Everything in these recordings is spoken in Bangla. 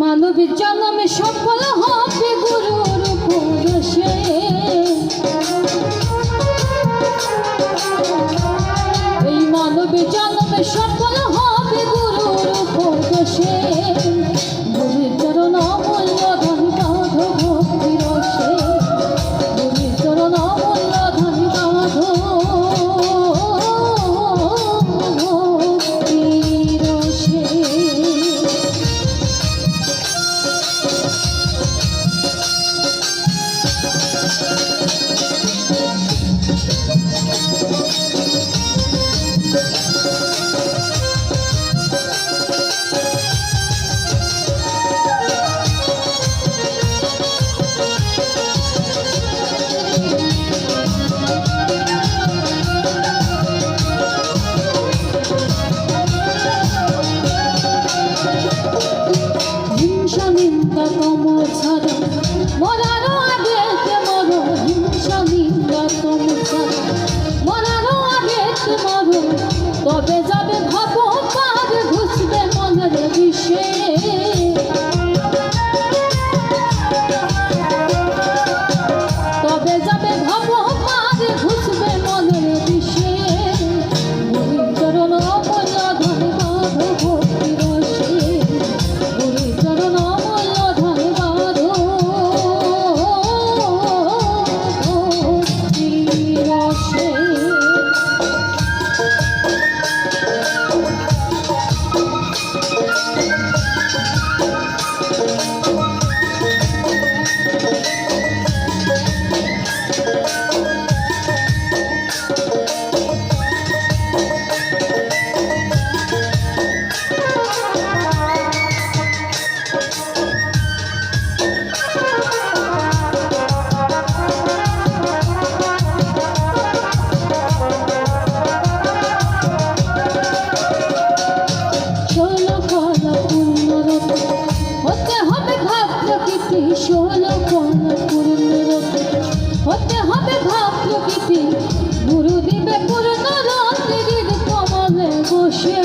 মানবী জন্মে সফল হবে গুরুর পুরুষে এই মানবী জন্মে সফল হবে Tô bem প্রকৃতি ষোল কলা পূর্ণরত হতে হবে ভাব প্রকৃতি গুরু দিবে পূর্ণ রাত্রির কমলে বসে।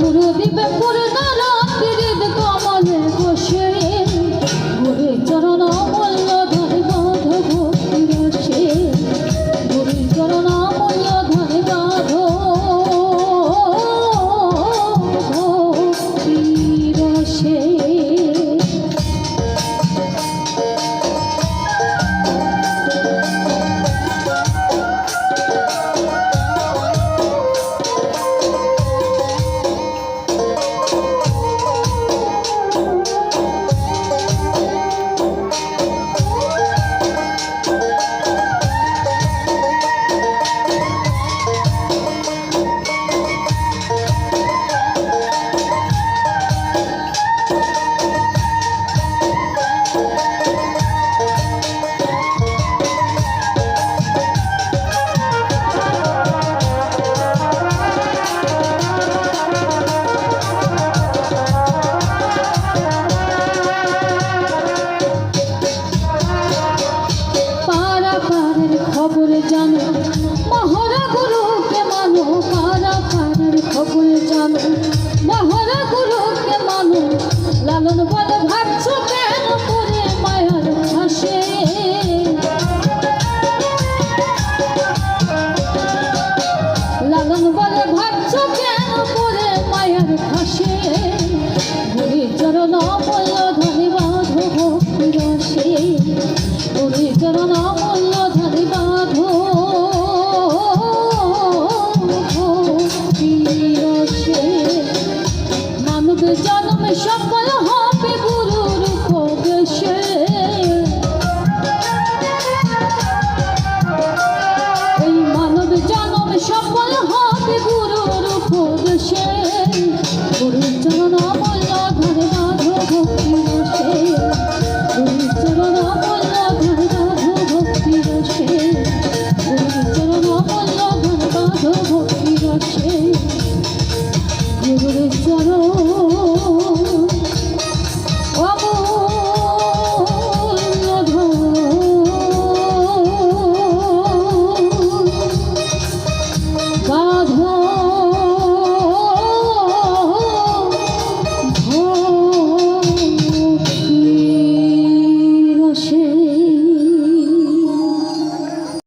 গুরু দিবে পূর্ণ খবর জানো মহরা গুরুকে মানো। লালন বলে ভাবছ কেন করে মায়ার হাসে লালন বলে ভাবছ কেন করে মায়ার হাসে গুরি চরণ বলল ধরে বাঁধ চরণ 走走